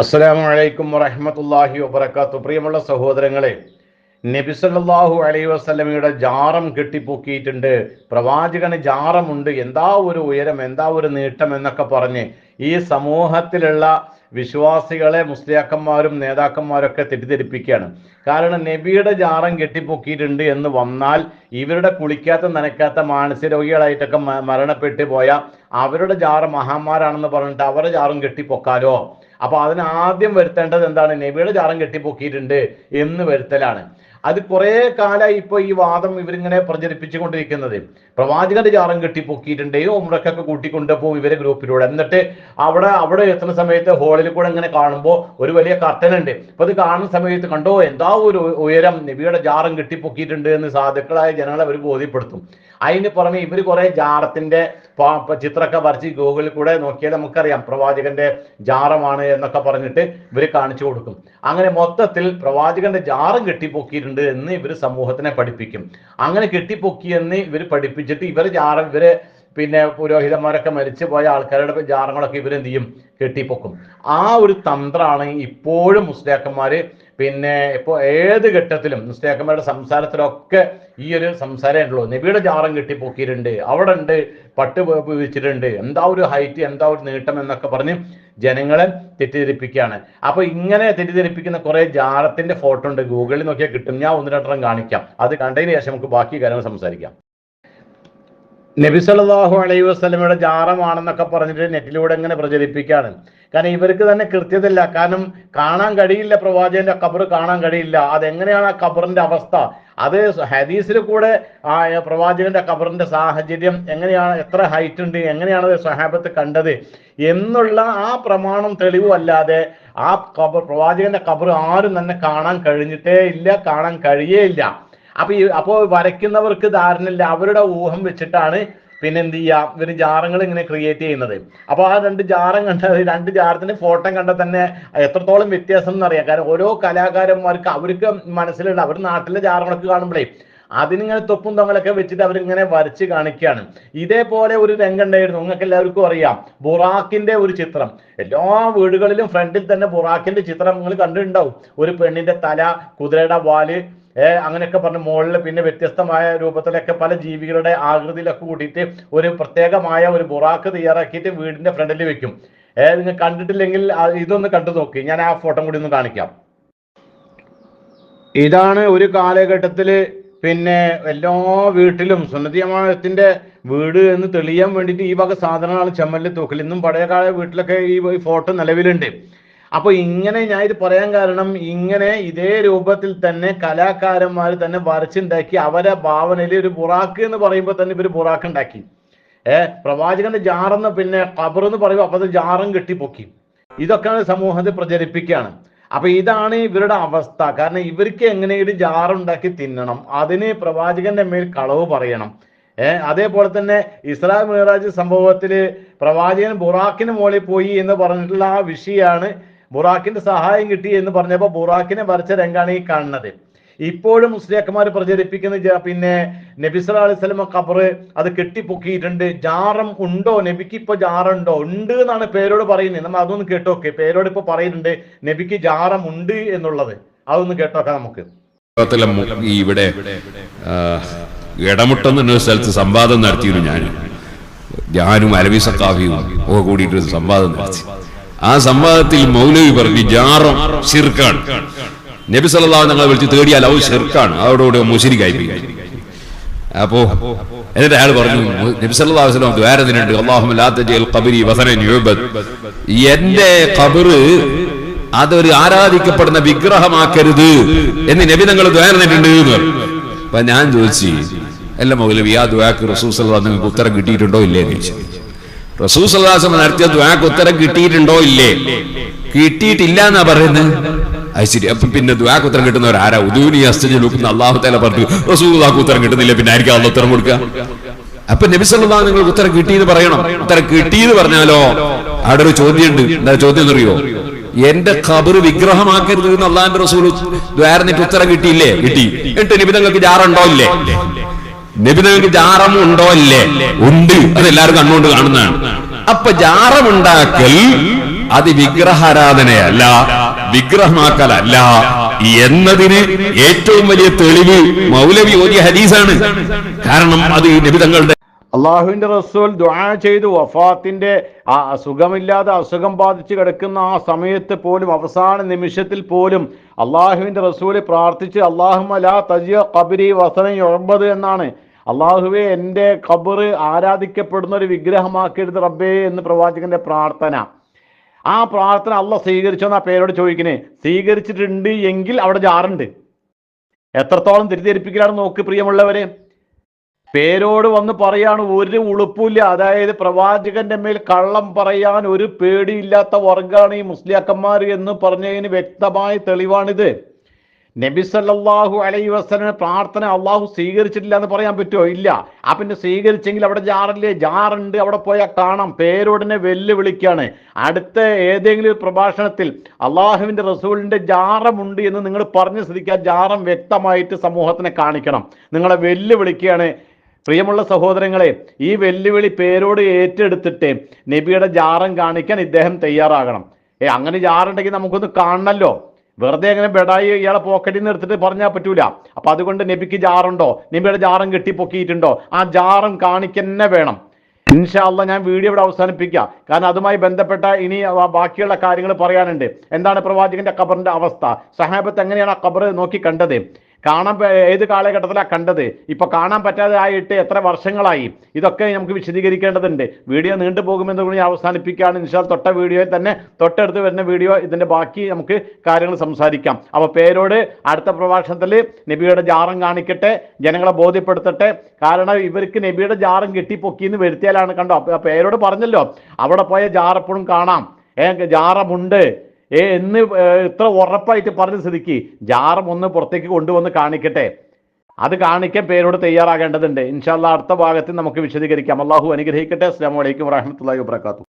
അസ്സലാമു അലൈക്കും വറഹ്മത്തുള്ളാഹി വബർക്കാത്തു പ്രിയമുള്ള സഹോദരങ്ങളെ നബി സല്ലല്ലാഹു അലൈഹി വസല്ലമയുടെ ജാറം കെട്ടിപ്പൊക്കിയിട്ടുണ്ട്. പ്രവാചകന് ജാറമുണ്ട്. എന്താ ഒരു ഉയരം എന്താ ഒരു നീട്ടം എന്നൊക്കെ പറഞ്ഞ് ഈ സമൂഹത്തിലുള്ള വിശ്വാസികളെ മുസ്ലിയാക്കന്മാരും നേതാക്കന്മാരൊക്കെ തെറ്റിദ്ധരിപ്പിക്കുകയാണ്. കാരണം നബിയുടെ ജാറം കെട്ടിപ്പൊക്കിയിട്ടുണ്ട് എന്ന് വന്നാൽ ഇവരുടെ കുളിക്കാത്ത നനയ്ക്കാത്ത മാനസികരോഗികളായിട്ടൊക്കെ മരണപ്പെട്ടു പോയ അവരുടെ ജാറ് മഹാന്മാരാണെന്ന് പറഞ്ഞിട്ട് അവരുടെ ജാറും കെട്ടിപ്പൊക്കാലോ? അപ്പൊ അതിന് ആദ്യം വരുത്തേണ്ടത് എന്താണ്? നബിയുടെ ജാറം കെട്ടിപ്പൊക്കിയിട്ടുണ്ട് എന്ന് വരുത്തലാണ്. അത് കുറേ കാലമായി ഇപ്പോൾ ഈ വാദം ഇവരിങ്ങനെ പ്രചരിപ്പിച്ചുകൊണ്ടിരിക്കുന്നത്. പ്രവാചകന്റെ ജാറം കെട്ടിപ്പൊക്കിയിട്ടുണ്ട് ഈ ഉമ്രക്കൊക്കെ കൂട്ടിക്കൊണ്ട് പോകും ഇവരെ ഗ്രൂപ്പിലൂടെ. എന്നിട്ട് അവിടെ അവിടെ എത്തുന്ന സമയത്ത് ഹോളിൽ കൂടെ ഇങ്ങനെ കാണുമ്പോൾ ഒരു വലിയ കർട്ടൻ ഉണ്ട് അപ്പൊ അത് കാണുന്ന സമയത്ത് കണ്ടോ എന്താ ഒരു ഉയരം നബിയുടെ ജാറം കെട്ടി പൊക്കിയിട്ടുണ്ട് എന്ന് സാധുക്കളായ ജനങ്ങളെ അവർ ബോധ്യപ്പെടുത്തും. അതിന് പുറമെ ഇവർ കുറേ ജാറത്തിന്റെ ചിത്രമൊക്കെ വരച്ച് ഗൂഗിളിൽ കൂടെ നോക്കിയാൽ നമുക്കറിയാം പ്രവാചകന്റെ ജാറമാണ് എന്നൊക്കെ പറഞ്ഞിട്ട് ഇവർ കാണിച്ചു കൊടുക്കും. അങ്ങനെ മൊത്തത്തിൽ പ്രവാചകന്റെ ജാറം കെട്ടിപ്പൊക്കിയിട്ടുണ്ട് എന്ന് ഇവർ സമൂഹത്തിനെ പഠിപ്പിക്കും. അങ്ങനെ കെട്ടിപ്പൊക്കി എന്ന് ഇവർ പഠിപ്പിച്ചിട്ട് ഇവർ ജാറം ഇവർ പിന്നെ പുരോഹിതന്മാരൊക്കെ മരിച്ചു പോയ ആൾക്കാരുടെ ജാറങ്ങളൊക്കെ ഇവരെന്ത് ചെയ്യും? കെട്ടിപ്പൊക്കും. ആ ഒരു തന്ത്രമാണ് ഇപ്പോഴും മുസ്ലിയാക്കന്മാര് പിന്നെ ഇപ്പോൾ ഏത് ഘട്ടത്തിലും മുസ്ലിയാക്കന്മാരുടെ സംസാരത്തിലൊക്കെ ഈ ഒരു സംസാരമേ ഉള്ളൂ. നബിയുടെ ജാറം കെട്ടിപ്പൊക്കിയിട്ടുണ്ട്. അവിടെ ഉണ്ട് പട്ട് വെച്ചിട്ടുണ്ട് എന്താ ഒരു ഹൈറ്റ് എന്താ ഒരു നീട്ടം എന്നൊക്കെ പറഞ്ഞ് ജനങ്ങളെ തെറ്റിദ്ധരിപ്പിക്കുകയാണ്. അപ്പോൾ ഇങ്ങനെ തെറ്റിദ്ധരിപ്പിക്കുന്ന കുറേ ജാറത്തിന്റെ ഫോട്ടോ ഉണ്ട്. ഗൂഗിളിൽ നോക്കിയാൽ കിട്ടും. ഞാൻ ഒന്ന് രണ്ടെണ്ണം കാണിക്കാം. അത് കണ്ടതിന് ശേഷം നമുക്ക് ബാക്കി കാര്യങ്ങൾ സംസാരിക്കാം. നബി സല്ലല്ലാഹു അലൈഹി വസല്ലമയുടെ ജാറമാണെന്നൊക്കെ പറഞ്ഞിട്ട് നെറ്റിലൂടെ ഇങ്ങനെ പ്രചരിപ്പിക്കുകയാണ്. കാരണം ഇവർക്ക് തന്നെ കൃത്യതയില്ല. കാരണം കാണാൻ കഴിയില്ല പ്രവാചകന്റെ ഖബർ കാണാൻ കഴിയില്ല. അതെങ്ങനെയാണ് ആ ഖബറിന്റെ അവസ്ഥ? അത് ഹദീസിൽ കൂടെ ആ പ്രവാചകന്റെ ഖബറിന്റെ സാഹചര്യം എങ്ങനെയാണ് എത്ര ഹൈറ്റ് ഉണ്ട് എങ്ങനെയാണ് സഹാബത്ത് കണ്ടത് എന്നുള്ള ആ പ്രമാണം തെളിവല്ലാതെ ആ ഖബർ പ്രവാചകന്റെ ഖബർ ആരും തന്നെ കാണാൻ കഴിഞ്ഞിട്ടേ ഇല്ല കാണാൻ കഴിയേ ഇല്ല. അപ്പൊ ഈ അപ്പോ വരയ്ക്കുന്നവർക്ക് ധാരണയില്ല. അവരുടെ ഊഹം വെച്ചിട്ടാണ് പിന്നെ എന്ത് ചെയ്യാ? ഇവർ ജാറങ്ങൾ ഇങ്ങനെ ക്രിയേറ്റ് ചെയ്യുന്നത്. അപ്പൊ ആ രണ്ട് ജാറം കണ്ട രണ്ട് ജാറത്തിന്റെ ഫോട്ടോ കണ്ട തന്നെ എത്രത്തോളം വ്യത്യാസം എന്നറിയാം. കാരണം ഓരോ കലാകാരന്മാർക്ക് അവർക്ക് മനസ്സിലുള്ള അവർ നാട്ടിലെ ജാറങ്ങളൊക്കെ കാണുമ്പോഴേ അതിനിങ്ങനെ തൊപ്പും തൊങ്ങലൊക്കെ വെച്ചിട്ട് അവരിങ്ങനെ വരച്ച് കാണിക്കുകയാണ് ഇതേപോലെ ഒരു രംഗം ഉണ്ടായിരുന്നു. നിങ്ങൾക്ക് എല്ലാവർക്കും അറിയാം. ബുറാക്കിന്റെ ഒരു ചിത്രം. എല്ലാ വീടുകളിലും ഫ്രണ്ടിൽ തന്നെ ബുറാക്കിന്റെ ചിത്രം നിങ്ങൾ കണ്ടിട്ടുണ്ടാവും. ഒരു പെണ്ണിന്റെ തല കുതിരയുടെ വാൽ അങ്ങനെയൊക്കെ പറഞ്ഞ് മുകളിൽ പിന്നെ വ്യത്യസ്തമായ രൂപത്തിലൊക്കെ പല ജീവികളുടെ ആകൃതിയിലൊക്കെ കൂട്ടിയിട്ട് ഒരു പ്രത്യേകമായ ഒരു ബുറാക്ക് തയ്യാറാക്കിയിട്ട് വീടിന്റെ ഫ്രണ്ടിൽ വെക്കും. ഏഹ് നിങ്ങൾ കണ്ടിട്ടില്ലെങ്കിൽ ഇതൊന്ന് കണ്ടു നോക്കി. ഞാൻ ആ ഫോട്ടോ കൂടി ഒന്ന് കാണിക്കാം. ഇതാണ് ഒരു കാലഘട്ടത്തിൽ പിന്നെ എല്ലാ വീട്ടിലും സുന്നതിയമാനത്തിന്റെ വീട് എന്ന് തെളിയാൻ വേണ്ടിയിട്ട് ഈ വക സാധനങ്ങളാണ് ചെമ്മലിൽ തൂക്കൽ. ഇന്നും പഴയ കാല വീട്ടിലൊക്കെ ഈ ഈ ഫോട്ടോ നിലവിലുണ്ട്. അപ്പൊ ഇങ്ങനെ ഞാൻ ഇത് പറയാൻ കാരണം ഇങ്ങനെ ഇതേ രൂപത്തിൽ തന്നെ കലാകാരന്മാർ തന്നെ വരച്ചുണ്ടാക്കി അവരെ ഭാവനയിൽ ഒരു ബുറാക്ക് എന്ന് പറയുമ്പോൾ തന്നെ ഇവർ ബുറാക്ക് ഉണ്ടാക്കി ഏഹ് പ്രവാചകന്റെ ജാറെന്ന് പിന്നെ ഖബർ എന്ന് പറയുമ്പോൾ അപ്പൊ അത് ജാറും കെട്ടിപ്പൊക്കി. ഇതൊക്കെയാണ് സമൂഹത്തെ പ്രചരിപ്പിക്കുകയാണ് അപ്പൊ ഇതാണ് ഇവരുടെ അവസ്ഥ. കാരണം ഇവർക്ക് എങ്ങനെയും ജാറുണ്ടാക്കി തിന്നണം. അതിന് പ്രവാചകന്റെ മേൽ കളവ് പറയണം. ഏഹ് അതേപോലെ തന്നെ ഇസ്ലാം മിറാജ് സംഭവത്തിൽ പ്രവാചകൻ ബുറാക്കിന് മുകളിൽ പോയി എന്ന് പറഞ്ഞിട്ടുള്ള ആ വിഷയമാണ് ബുറാക്കിന്റെ സഹായം കിട്ടി എന്ന് പറഞ്ഞപ്പോൾ ബുറാക്കിനെ വരച്ച രംഗാണ് ഈ കാണുന്നത്. ഇപ്പോഴും മുസ്ലിയാക്കന്മാർ പ്രചരിപ്പിക്കുന്ന പിന്നെ നബി സല്ലല്ലാഹു അലൈഹി വസല്ലമ ഖബറ് അത് കെട്ടിപ്പൊക്കിയിട്ടുണ്ട്. ജാറം ഉണ്ടോ? നബിക്ക് ഇപ്പൊ ജാറുണ്ടോ ഉണ്ട്? എന്നാണ് പേരോട് പറയുന്നത്. നമ്മൾ അതൊന്ന് കേട്ടോക്കെ. പേരോട് ഇപ്പൊ പറയുന്നുണ്ട് നബിക്ക് ജാറം ഉണ്ട് എന്നുള്ളത്. അതൊന്ന് കേട്ടോക്കാം നമുക്ക്. ഇവിടെ ഇടമുട്ടെന്ന് സ്ഥലത്ത് സംവാദം നടത്തിയിരുന്നു ഞാൻ ഞാനും അലവി സക്കാഫിയും ഒക്കെ കൂടിയിട്ട് സംവാദം നടത്തി. ആ സംവാദത്തിൽ മൗലവി പറഞ്ഞു ജാറം ശിർക്കാണ് നബി സല്ലല്ലാഹു ഞങ്ങളെ വിളിച്ച് തേടിയാൽ അവ ശിർക്കാണ് അവരോട് മുശരിക്കായി പോയി അപ്പോ എന്നിട്ട് അയാൾ പറഞ്ഞു നബി സല്ലല്ലാഹു അലൈഹി വസല്ലം ദ്വാര ഇതിനുണ്ട് അല്ലാഹുമ്മ ലാ തജൽ ഖബരി വസനൻ യുബദ്. എന്റെ കബറ് അതൊരു ആരാധിക്കപ്പെടുന്ന വിഗ്രഹമാക്കരുത് എന്ന് നബി തങ്ങൾ ദ്വാരന്നിട്ടുണ്ട് എന്ന് പറഞ്ഞു. അപ്പൊ ഞാൻ ചോദിച്ചു അല്ല മൗലവി ആ ദ്വാക്ക് സല്ലല്ലാഹു നിങ്ങൾക്ക് ഉത്തരം കിട്ടിയിട്ടുണ്ടോ ഇല്ലേ? ചോദിച്ചു. വസല്ലം നടത്തിയ ദ്വാക്ക് ഉത്തരം കിട്ടിയിട്ടുണ്ടോ ഇല്ലേ? കിട്ടിയിട്ടില്ല എന്നാ പറയുന്നത് അത് ശരി. പിന്നെ ദ്വാക്ക് ഉത്തരം കിട്ടുന്നവർ ആരാ? ഉദൂനി അസ്തജിലൂക്കുന്ന അള്ളാഹു തല പറഞ്ഞു റസൂൽ ഉത്തരം കിട്ടുന്നില്ല പിന്നെ ആയിരിക്കും അള്ള ഉത്തരം കൊടുക്കുക അപ്പൊ നബി സല്ലല്ലാഹു നിങ്ങൾക്ക് ഉത്തരം കിട്ടിയെന്ന് പറയണം. ഉത്തരം കിട്ടിയെന്ന് പറഞ്ഞാലോ? അവിടെ ഒരു ചോദ്യമുണ്ട്. എന്താ ചോദ്യം എന്നറിയോ? എന്റെ ഖബർ വിഗ്രഹമാക്കരുത് എന്ന് അള്ളാഹിന്റെ റസൂൽ ദ്വാരന്നിട്ട് ഉത്തരം കിട്ടിയില്ലേ? കിട്ടി. എന്നിട്ട് നിബിതങ്ങൾക്ക് ജാറുണ്ടോ ഇല്ലേ? നിബിതങ്ങൾക്ക് ജാറം ഉണ്ടോ അല്ലേ ഉണ്ട്. അത് എല്ലാവരും കണ്ണുകൊണ്ട് കാണുന്നതാണ്. അപ്പൊ ജാറമുണ്ടാക്കൽ അത് വിഗ്രഹാരാധനയല്ല വിഗ്രഹമാക്കലല്ല എന്നതിന് ഏറ്റവും വലിയ തെളിവ് മൗലവി ഒരു ഹദീസാണ്. കാരണം അത് നിബിതങ്ങളുടെ അള്ളാഹുവിന്റെ റസൂൽ ദുആ ചെയ്തു വഫാത്തിന്റെ ആ അസുഖമില്ലാതെ അസുഖം ബാധിച്ച് കിടക്കുന്ന ആ സമയത്ത് പോലും അവസാന നിമിഷത്തിൽ പോലും അള്ളാഹുവിന്റെ റസൂൽ പ്രാർത്ഥിച്ച് അള്ളാഹു ലാ തജിയ ഖബരി വസന യൊമ്പത് എന്നാണ് അള്ളാഹുവെ എന്റെ ഖബർ ആരാധിക്കപ്പെടുന്ന ഒരു വിഗ്രഹമാക്കരുത് റബ്ബേ എന്ന് പ്രവാചകന്റെ പ്രാർത്ഥന. ആ പ്രാർത്ഥന അള്ളാഹ് സ്വീകരിച്ചോന്ന് ആ പേരോട് ചോദിക്കണേ. സ്വീകരിച്ചിട്ടുണ്ട് എങ്കിൽ അവിടെ ജാറുണ്ട്. എത്രത്തോളം തിരിച്ചേരിപ്പിക്കലാണ് നോക്ക് പ്രിയമുള്ളവരെ. പേരോട് വന്ന് പറയാണ് ഒരു ഉളുപ്പില്ല അതായത് പ്രവാചകന്റെ മേൽ കള്ളം പറയാൻ ഒരു പേടിയില്ലാത്ത വർഗാണ് ഈ മുസ്ലിയാക്കന്മാർ എന്ന് പറഞ്ഞതിന് വ്യക്തമായ തെളിവാണിത്. നബി സല്ലല്ലാഹു അലൈഹി വസല്ലം പ്രാർത്ഥന അള്ളാഹു സ്വീകരിച്ചിട്ടില്ല എന്ന് പറയാൻ പറ്റുമോ? ഇല്ല. ആ പിന്നെ സ്വീകരിച്ചെങ്കിൽ അവിടെ ജാറില്ലേ? ജാറുണ്ട്. അവിടെ പോയാൽ കാണാം. പേരോടിനെ വെല്ലുവിളിക്കുകയാണ്. അടുത്ത ഏതെങ്കിലും പ്രഭാഷണത്തിൽ അള്ളാഹുവിന്റെ റസൂലിന്റെ ജാറമുണ്ട് എന്ന് നിങ്ങൾ പറഞ്ഞ് ശ്രദ്ധിക്കുക. ജാറം വ്യക്തമായിട്ട് സമൂഹത്തിനെ കാണിക്കണം. നിങ്ങളെ വെല്ലുവിളിക്കുകയാണ്. പ്രിയമുള്ള സഹോദരങ്ങളെ ഈ വെല്ലുവിളി പേരോട് ഏറ്റെടുത്തിട്ട് നബിയുടെ ജാറം കാണിക്കാൻ ഇദ്ദേഹം തയ്യാറാകണം. ഏ അങ്ങനെ ജാറുണ്ടെങ്കിൽ നമുക്കൊന്ന് കാണണമല്ലോ വെറുതെ അങ്ങനെ ബെഡായി ഇയാളെ പോക്കറ്റിൽ നിന്ന് എടുത്തിട്ട് പറഞ്ഞാൽ പറ്റൂല. അപ്പൊ അതുകൊണ്ട് നബിക്ക് ജാറുണ്ടോ? നബിയുടെ ജാറം കെട്ടി പൊക്കിയിട്ടുണ്ടോ ആ ജാറം കാണിക്കന്നെ വേണം. ഇൻഷാല്ല ഞാൻ വീഡിയോ ഇവിടെ അവസാനിപ്പിക്കാം. കാരണം അതുമായി ബന്ധപ്പെട്ട ഇനി ബാക്കിയുള്ള കാര്യങ്ങൾ പറയാനുണ്ട്. എന്താണ് പ്രവാചകന്റെ ഖബറിന്റെ അവസ്ഥ? സഹാബത്ത് എങ്ങനെയാണ് ആ ഖബർ നോക്കി കണ്ടത്? കാണാൻ ഏത് കാലഘട്ടത്തിലാണ് കണ്ടത്? ഇപ്പൊ കാണാൻ പറ്റാതെ ആയിട്ട് എത്ര വർഷങ്ങളായി? ഇതൊക്കെ നമുക്ക് വിശദീകരിക്കേണ്ടതുണ്ട്. വീഡിയോ നീണ്ടു പോകുമെന്ന് കൂടി അവസാനിപ്പിക്കുകയാണ്. ഇൻഷാൽ തൊട്ട വീഡിയോയിൽ തന്നെ തൊട്ടടുത്ത് വരുന്ന വീഡിയോ ഇതിന്റെ ബാക്കി നമുക്ക് കാര്യങ്ങൾ സംസാരിക്കാം. അപ്പൊ പേരോട് അടുത്ത പ്രഭാഷണത്തിൽ നബിയുടെ ജാറം കാണിക്കട്ടെ ജനങ്ങളെ ബോധ്യപ്പെടുത്തട്ടെ. കാരണം ഇവർക്ക് നബിയുടെ ജാറം കെട്ടിപ്പൊക്കിന്ന് വരുത്തിയാലാണ് കണ്ടോ? പേരോട് പറഞ്ഞല്ലോ അവിടെ പോയ ജാറപ്പോഴും കാണാം. ജാറമുണ്ട്. ഏ എന്ന് ഇത്ര ഉറപ്പായിട്ട് പറഞ്ഞ സ്ഥിതിക്ക് ജാറം ഒന്ന് പുറത്തേക്ക് കൊണ്ടുവന്ന് കാണിക്കട്ടെ. അത് കാണിക്കാൻ പേരോട് തയ്യാറാകേണ്ടതുണ്ട്. ഇൻഷാല്ല അടുത്ത ഭാഗത്ത് നമുക്ക് വിശദീകരിക്കാം. അള്ളാഹു അനുഗ്രഹിക്കട്ടെ. അസ്സാം വലൈക്കും വാഹമത്തല്ലാ വാത്തു